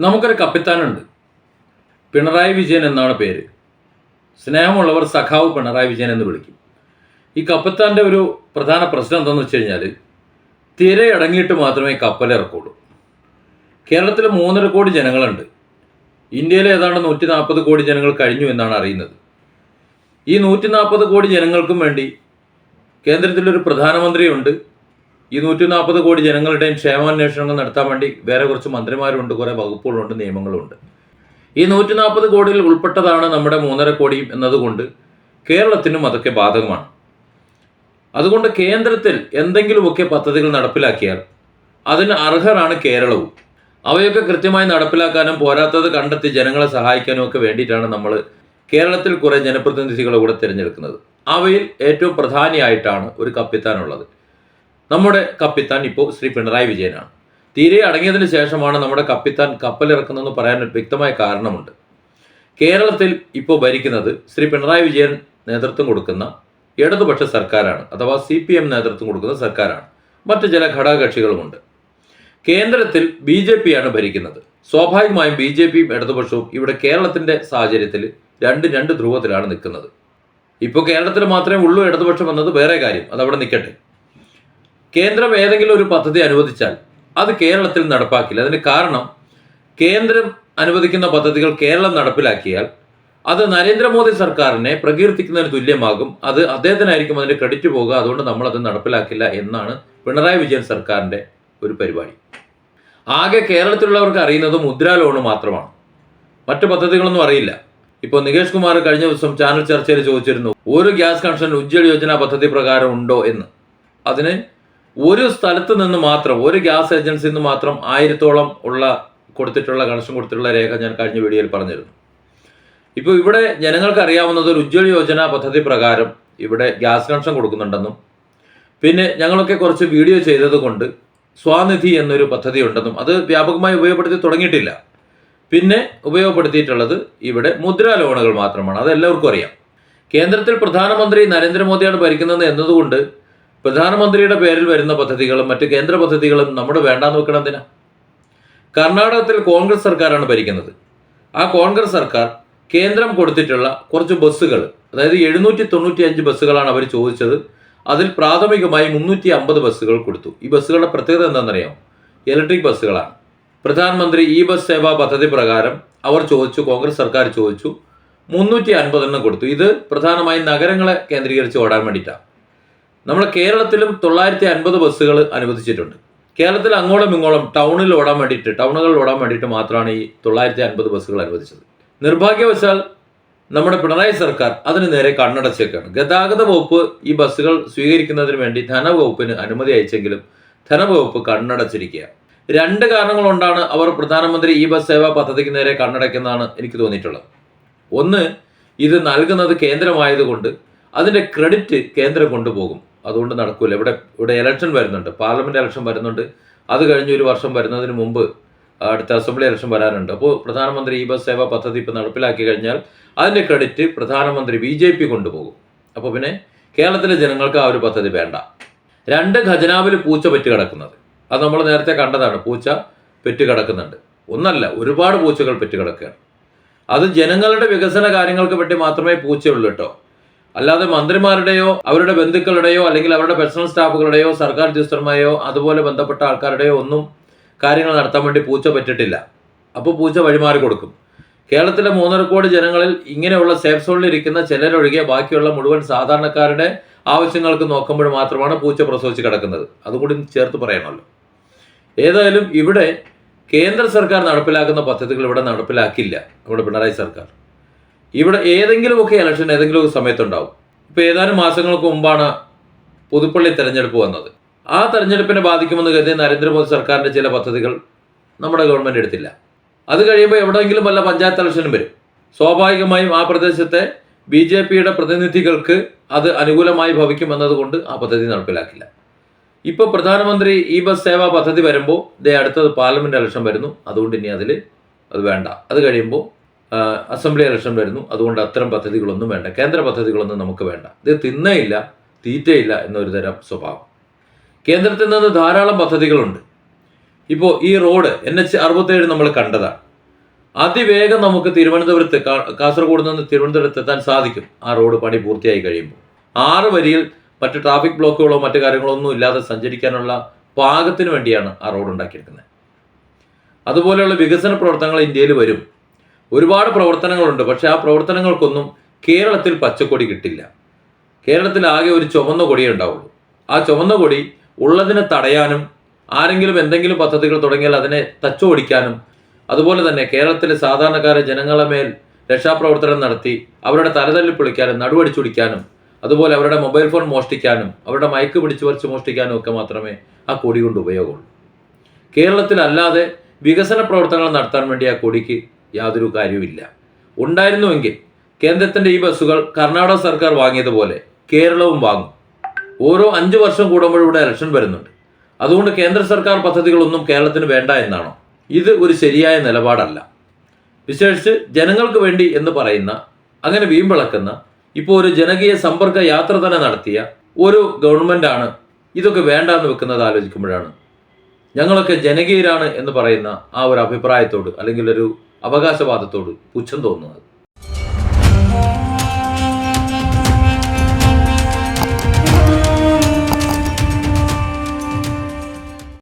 നമുക്കൊരു കപ്പിത്താനുണ്ട്. പിണറായി വിജയൻ എന്നാണ് പേര്. സ്നേഹമുള്ളവർ സഖാവ് പിണറായി വിജയൻ എന്ന് വിളിക്കും. ഈ കപ്പിത്താന്റെ ഒരു പ്രധാന പ്രശ്നം എന്താണെന്ന് വെച്ച് കഴിഞ്ഞാൽ തിരയടങ്ങിയിട്ട് മാത്രമേ കപ്പൽ ഇറക്കുള്ളൂ. കേരളത്തിൽ മൂന്നര കോടി ജനങ്ങളുണ്ട്. ഇന്ത്യയിലെ ഏതാണ്ട് നൂറ്റി നാൽപ്പത് കോടി ജനങ്ങൾ കഴിഞ്ഞു എന്നാണ് അറിയുന്നത്. ഈ നൂറ്റി നാൽപ്പത് കോടി ജനങ്ങൾക്കും വേണ്ടി കേന്ദ്രത്തിലൊരു പ്രധാനമന്ത്രിയുണ്ട്. ഈ നൂറ്റി നാൽപ്പത് കോടി ജനങ്ങളുടെയും ക്ഷേമാന്വേഷണങ്ങൾ നടത്താൻ വേണ്ടി വേറെ കുറച്ച് മന്ത്രിമാരുണ്ട് കുറേ വകുപ്പുകളുണ്ട് നിയമങ്ങളുണ്ട്. ഈ നൂറ്റി നാൽപ്പത് കോടിയിൽ ഉൾപ്പെട്ടതാണ് നമ്മുടെ മൂന്നര കോടിയും എന്നതുകൊണ്ട് കേരളത്തിനും അതൊക്കെ ബാധകമാണ്. അതുകൊണ്ട് കേന്ദ്രത്തിൽ എന്തെങ്കിലുമൊക്കെ പദ്ധതികൾ നടപ്പിലാക്കിയാൽ അതിന് അർഹരാണ് കേരളവും. അവയൊക്കെ കൃത്യമായി നടപ്പിലാക്കാനും പോരാത്തത് കണ്ടെത്തി ജനങ്ങളെ സഹായിക്കാനും ഒക്കെ വേണ്ടിയിട്ടാണ് നമ്മൾ കേരളത്തിൽ കുറേ ജനപ്രതിനിധികളെ കൂടെ തിരഞ്ഞെടുക്കുന്നത്. അവയിൽ ഏറ്റവും പ്രധാനിയായിട്ടാണ് ഒരു കപ്പിത്താനുള്ളത് നമ്മുടെ കപ്പിത്താൻ ഇപ്പോൾ ശ്രീ പിണറായി വിജയനാണ്. തീരെ അടങ്ങിയതിന് ശേഷമാണ് നമ്മുടെ കപ്പിത്താൻ കപ്പലിറക്കുന്നതെന്ന് പറയാൻ വ്യക്തമായ കാരണമുണ്ട്. കേരളത്തിൽ ഇപ്പോൾ ഭരിക്കുന്നത് ശ്രീ പിണറായി വിജയൻ നേതൃത്വം കൊടുക്കുന്ന ഇടതുപക്ഷ സർക്കാരാണ് അഥവാ സി പി എം നേതൃത്വം കൊടുക്കുന്ന സർക്കാരാണ്. മറ്റ് ചില ഘടകകക്ഷികളുമുണ്ട്. കേന്ദ്രത്തിൽ ബി ജെ പിയാണ് ഭരിക്കുന്നത്. സ്വാഭാവികമായും ബി ജെ പിയും ഇടതുപക്ഷവും ഇവിടെ കേരളത്തിന്റെ സാഹചര്യത്തിൽ രണ്ട് രണ്ട് ധ്രുവത്തിലാണ് നിൽക്കുന്നത്. ഇപ്പോൾ കേരളത്തിൽ മാത്രമേ ഉള്ളൂ ഇടതുപക്ഷം എന്നത് വേറെ കാര്യം. അതവിടെ നിൽക്കട്ടെ. കേന്ദ്രം ഏതെങ്കിലും ഒരു പദ്ധതി അനുവദിച്ചാൽ അത് കേരളത്തിൽ നടപ്പാക്കില്ല. അതിന് കാരണം കേന്ദ്രം അനുവദിക്കുന്ന പദ്ധതികൾ കേരളം നടപ്പിലാക്കിയാൽ അത് നരേന്ദ്രമോദി സർക്കാരിനെ പ്രകീർത്തിക്കുന്നതിന് തുല്യമാകും. അത് അദ്ദേഹത്തിനായിരിക്കും അതിന്റെ ക്രെഡിറ്റ് പോകുക. അതുകൊണ്ട് നമ്മൾ അത് നടപ്പിലാക്കില്ല എന്നാണ് പിണറായി വിജയൻ സർക്കാരിന്റെ ഒരു പരിപാടി. ആകെ കേരളത്തിലുള്ളവർക്ക് അറിയുന്നത് മുദ്രാ ലോണ് മാത്രമാണ്. മറ്റു പദ്ധതികളൊന്നും അറിയില്ല. ഇപ്പോൾ നികേഷ് കുമാർ കഴിഞ്ഞ ദിവസം ചാനൽ ചർച്ചയിൽ ചോദിച്ചിരുന്നു ഒരു ഗ്യാസ് കണക്ഷൻ ഉജ്ജ്വല യോജന പദ്ധതി പ്രകാരം ഉണ്ടോ? എന്ന്. അതിന് ഒരു സ്ഥലത്ത് നിന്ന് മാത്രം ഒരു ഗ്യാസ് ഏജൻസിയിൽ നിന്ന് മാത്രം ആയിരത്തോളം ഉള്ള കൊടുത്തിട്ടുള്ള കണക്ഷൻ കൊടുത്തിട്ടുള്ള രേഖ ഞാൻ കഴിഞ്ഞ വീഡിയോയിൽ പറഞ്ഞിരുന്നു. ഇപ്പോൾ ഇവിടെ ജനങ്ങൾക്ക് അറിയാവുന്നത് ഒരു ഉജ്ജ്വല യോജന പദ്ധതി പ്രകാരം ഇവിടെ ഗ്യാസ് കണക്ഷൻ കൊടുക്കുന്നുണ്ടെന്നും പിന്നെ ഞങ്ങളൊക്കെ കുറച്ച് വീഡിയോ ചെയ്തതുകൊണ്ട് സ്വാനിധി എന്നൊരു പദ്ധതി ഉണ്ടെന്നും അത് വ്യാപകമായി ഉപയോഗപ്പെടുത്തി തുടങ്ങിയിട്ടില്ല. പിന്നെ ഉപയോഗപ്പെടുത്തിയിട്ടുള്ളത് ഇവിടെ മുദ്രാ ലോണുകൾ മാത്രമാണ് അത് എല്ലാവർക്കും അറിയാം. കേന്ദ്രത്തിൽ പ്രധാനമന്ത്രി നരേന്ദ്രമോദിയാണ് ഭരിക്കുന്നത് എന്നതുകൊണ്ട് പ്രധാനമന്ത്രിയുടെ പേരിൽ വരുന്ന പദ്ധതികളും മറ്റ് കേന്ദ്ര പദ്ധതികളും നമ്മുടെ വേണ്ടാന്ന് വെക്കണം എന്തിനാ? കർണാടകത്തിൽ കോൺഗ്രസ് സർക്കാരാണ് ഭരിക്കുന്നത്. ആ കോൺഗ്രസ് സർക്കാർ കേന്ദ്രം കൊടുത്തിട്ടുള്ള കുറച്ച് ബസ്സുകൾ അതായത് എഴുന്നൂറ്റി തൊണ്ണൂറ്റി അഞ്ച് ബസ്സുകളാണ് അവർ ചോദിച്ചത്. അതിൽ പ്രാഥമികമായി മുന്നൂറ്റി അമ്പത് ബസ്സുകൾ കൊടുത്തു. ഈ ബസ്സുകളുടെ പ്രത്യേകത എന്താണെന്നറിയാം ഇലക്ട്രിക് ബസ്സുകളാണ്. പ്രധാനമന്ത്രി ഇ ബസ് സേവാ പദ്ധതി പ്രകാരം അവർ ചോദിച്ചു കോൺഗ്രസ് സർക്കാർ ചോദിച്ചു മുന്നൂറ്റി അൻപതെണ്ണം കൊടുത്തു. ഇത് പ്രധാനമായും നഗരങ്ങളെ കേന്ദ്രീകരിച്ച് ഓടാൻ വേണ്ടിയിട്ടാണ്. നമ്മുടെ കേരളത്തിലും തൊള്ളായിരത്തി അൻപത് ബസ്സുകൾ അനുവദിച്ചിട്ടുണ്ട്. കേരളത്തിൽ അങ്ങോളം ഇങ്ങോളം ടൗണിൽ ഓടാൻ വേണ്ടിയിട്ട് ടൗണുകളിൽ ഓടാൻ വേണ്ടിയിട്ട് മാത്രമാണ് ഈ തൊള്ളായിരത്തി അൻപത് ബസ്സുകൾ അനുവദിച്ചത്. നിർഭാഗ്യവശാൽ നമ്മുടെ പിണറായി സർക്കാർ അതിന് നേരെ കണ്ണടച്ചേക്കാണ്. ഗതാഗത വകുപ്പ് ഈ ബസ്സുകൾ സ്വീകരിക്കുന്നതിന് വേണ്ടി ധനവകുപ്പിന് അനുമതി അയച്ചെങ്കിലും ധനവകുപ്പ് കണ്ണടച്ചിരിക്കുക രണ്ട് കാരണങ്ങൾ കൊണ്ടാണ് അവർ പ്രധാനമന്ത്രി ഈ ബസ് സേവാ പദ്ധതിക്ക് നേരെ കണ്ണടയ്ക്കുന്നതാണ് എനിക്ക് തോന്നിയിട്ടുള്ളത്. ഒന്ന് ഇത് നൽകുന്നത് കേന്ദ്രമായതുകൊണ്ട് അതിന്റെ ക്രെഡിറ്റ് കേന്ദ്രം കൊണ്ടുപോകും. അതുകൊണ്ട് നടക്കില്ല ഇവിടെ ഇവിടെ ഇലക്ഷൻ വരുന്നുണ്ട്. പാർലമെന്റ് ഇലക്ഷൻ വരുന്നുണ്ട്. അത് കഴിഞ്ഞ് ഒരു വർഷം വരുന്നതിന് മുമ്പ് അടുത്ത അസംബ്ലി ഇലക്ഷൻ വരാനുണ്ട്. അപ്പോൾ പ്രധാനമന്ത്രി ഈ ബസ് സേവാ പദ്ധതി ഇപ്പോൾ നടപ്പിലാക്കി കഴിഞ്ഞാൽ അതിന്റെ ക്രെഡിറ്റ് പ്രധാനമന്ത്രി ബി ജെ പി കൊണ്ടുപോകും. അപ്പോൾ പിന്നെ കേരളത്തിലെ ജനങ്ങൾക്ക് ആ ഒരു പദ്ധതി വേണ്ട. രണ്ട് ഖജനാവിൽ പൂച്ച പെറ്റ് കിടക്കുന്നത്. അത് നമ്മൾ നേരത്തെ കണ്ടതാണ്. പൂച്ച പെറ്റ് കിടക്കുന്നുണ്ട്. ഒന്നല്ല ഒരുപാട് പൂച്ചകൾ പെറ്റ് കിടക്കുകയാണ്. അത് ജനങ്ങളുടെ വികസന കാര്യങ്ങൾക്ക് വേണ്ടി മാത്രമേ പൂച്ചയുള്ളൂ കേട്ടോ. അല്ലാതെ മന്ത്രിമാരുടെയോ അവരുടെ ബന്ധുക്കളുടെയോ അല്ലെങ്കിൽ അവരുടെ പേഴ്സണൽ സ്റ്റാഫുകളുടെയോ സർക്കാർ ഉദ്യോഗസ്ഥന്മാരെയോ അതുപോലെ ബന്ധപ്പെട്ട ആൾക്കാരുടെയോ ഒന്നും കാര്യങ്ങൾ നടത്താൻ വേണ്ടി പൂച്ച പറ്റിട്ടില്ല. അപ്പോൾ പൂച്ച വഴിമാറി കൊടുക്കും. കേരളത്തിലെ മൂന്നര കോടി ജനങ്ങളിൽ ഇങ്ങനെയുള്ള സേഫ് സോണിൽ ഇരിക്കുന്ന ചിലരൊഴികെ ബാക്കിയുള്ള മുഴുവൻ സാധാരണക്കാരുടെ ആവശ്യങ്ങൾക്ക് നോക്കുമ്പോൾ മാത്രമാണ് പൂച്ച പ്രസവിച്ച് കിടക്കുന്നത്. അതുകൂടി ചേർത്ത് പറയണമല്ലോ ഏതായാലും ഇവിടെ കേന്ദ്ര സർക്കാർ നടപ്പിലാക്കുന്ന പദ്ധതികൾ ഇവിടെ നടപ്പിലാക്കില്ല നമ്മുടെ പിണറായി സർക്കാർ. ഇവിടെ ഏതെങ്കിലുമൊക്കെ ഇലക്ഷൻ ഏതെങ്കിലും ഒരു സമയത്തുണ്ടാവും. ഇപ്പോൾ ഏതാനും മാസങ്ങൾക്ക് മുമ്പാണ് പുതുപ്പള്ളി തെരഞ്ഞെടുപ്പ് വന്നത്. ആ തെരഞ്ഞെടുപ്പിനെ ബാധിക്കുമെന്ന് കരുതി നരേന്ദ്രമോദി സർക്കാരിന്റെ ചില പദ്ധതികൾ നമ്മുടെ ഗവൺമെന്റ് എടുത്തില്ല. അത് കഴിയുമ്പോൾ എവിടെയെങ്കിലും വല്ല പഞ്ചായത്ത് ഇലക്ഷനും വരും. സ്വാഭാവികമായും ആ പ്രദേശത്തെ ബി ജെ പിയുടെ പ്രതിനിധികൾക്ക് അത് അനുകൂലമായി ഭവിക്കുമെന്നതുകൊണ്ട് ആ പദ്ധതി നടപ്പിലാക്കില്ല. ഇപ്പോൾ പ്രധാനമന്ത്രി ഇ ബസ് സേവാ പദ്ധതി വരുമ്പോൾ ദേ അടുത്തത് പാർലമെന്റ് ഇലക്ഷൻ വരുന്നു. അതുകൊണ്ട് ഇനി അതിൽ അത് വേണ്ട. അത് കഴിയുമ്പോൾ അസംബ്ലി ഇലക്ഷൻ വരുന്നു. അതുകൊണ്ട് അത്തരം പദ്ധതികളൊന്നും വേണ്ട. കേന്ദ്ര പദ്ധതികളൊന്നും നമുക്ക് വേണ്ട. ഇത് തിന്നയില്ല തീറ്റയില്ല എന്നൊരു തരം സ്വഭാവം. കേന്ദ്രത്തിൽ നിന്ന് ധാരാളം പദ്ധതികളുണ്ട്. ഇപ്പോൾ ഈ റോഡ് എൻ എച്ച് അറുപത്തേഴ് നമ്മൾ കണ്ടതാണ്. അതിവേഗം നമുക്ക് തിരുവനന്തപുരത്ത് കാസർഗോഡ് നിന്ന് തിരുവനന്തപുരത്ത് എത്താൻ സാധിക്കും. ആ റോഡ് പണി പൂർത്തിയായി കഴിയുമ്പോൾ. ആറ് വരിയിൽ മറ്റ് ട്രാഫിക് ബ്ലോക്കുകളോ മറ്റു കാര്യങ്ങളോ ഒന്നും ഇല്ലാതെ സഞ്ചരിക്കാനുള്ള പാകത്തിന് വേണ്ടിയാണ് ആ റോഡ് ഉണ്ടാക്കിയെടുക്കുന്നത്. അതുപോലെയുള്ള വികസന പ്രവർത്തനങ്ങൾ ഇന്ത്യയിൽ വരും. ഒരുപാട് പ്രവർത്തനങ്ങളുണ്ട്. പക്ഷെ ആ പ്രവർത്തനങ്ങൾക്കൊന്നും കേരളത്തിൽ പച്ചക്കൊടി കിട്ടില്ല. കേരളത്തിൽ ആകെ ഒരു ചുവന്ന കൊടിയേ ഉണ്ടാവുള്ളൂ. ആ ചുവന്ന കൊടി ഉള്ളതിനെ തടയാനും ആരെങ്കിലും എന്തെങ്കിലും പദ്ധതികൾ തുടങ്ങിയാൽ അതിനെ തച്ചോടിക്കാനും അതുപോലെ തന്നെ കേരളത്തിലെ സാധാരണക്കാരെ ജനങ്ങളെ മേൽ രക്ഷാപ്രവർത്തനം നടത്തി അവരുടെ തലതല്ലി പൊളിക്കാനും നടുവടിച്ചുടിക്കാനും അതുപോലെ അവരുടെ മൊബൈൽ ഫോൺ മോഷ്ടിക്കാനും അവരുടെ മയക്ക് പിടിച്ചു പറിച്ച് മോഷ്ടിക്കാനും ഒക്കെ മാത്രമേ ആ കൊടി കൊണ്ട് ഉപയോഗമുള്ളൂ. കേരളത്തിലല്ലാതെ വികസന പ്രവർത്തനങ്ങൾ നടത്താൻ വേണ്ടി ആ കൊടിക്ക് യാതൊരു കാര്യവുമില്ല. ഉണ്ടായിരുന്നുവെങ്കിൽ കേന്ദ്രത്തിന്റെ ഈ ബസ്സുകൾ കർണാടക സർക്കാർ വാങ്ങിയതുപോലെ കേരളവും വാങ്ങും. ഓരോ അഞ്ച് വർഷം കൂടുമ്പോഴും ഇവിടെ ഇലക്ഷൻ വരുന്നുണ്ട്. അതുകൊണ്ട് കേന്ദ്ര സർക്കാർ പദ്ധതികളൊന്നും കേരളത്തിന് വേണ്ട എന്നാണോ? ഇത് ഒരു ശരിയായ നിലപാടല്ല. വിശേഷിച്ച് ജനങ്ങൾക്ക് വേണ്ടി എന്ന് പറയുന്ന അങ്ങനെ വീമ്പിളക്കുന്ന ഇപ്പോൾ ഒരു ജനകീയ സമ്പർക്ക യാത്ര തന്നെ നടത്തിയ ഒരു ഗവൺമെന്റാണ് ഇതൊക്കെ വേണ്ട എന്ന് വെക്കുന്നത് ആലോചിക്കുമ്പോഴാണ്. ഞങ്ങളൊക്കെ ജനകീയരാണ് എന്ന് പറയുന്ന ആ ഒരു അഭിപ്രായത്തോട് അല്ലെങ്കിൽ ഒരു അവകാശവാദത്തോട് പുച്ഛം തോന്നുന്നത്.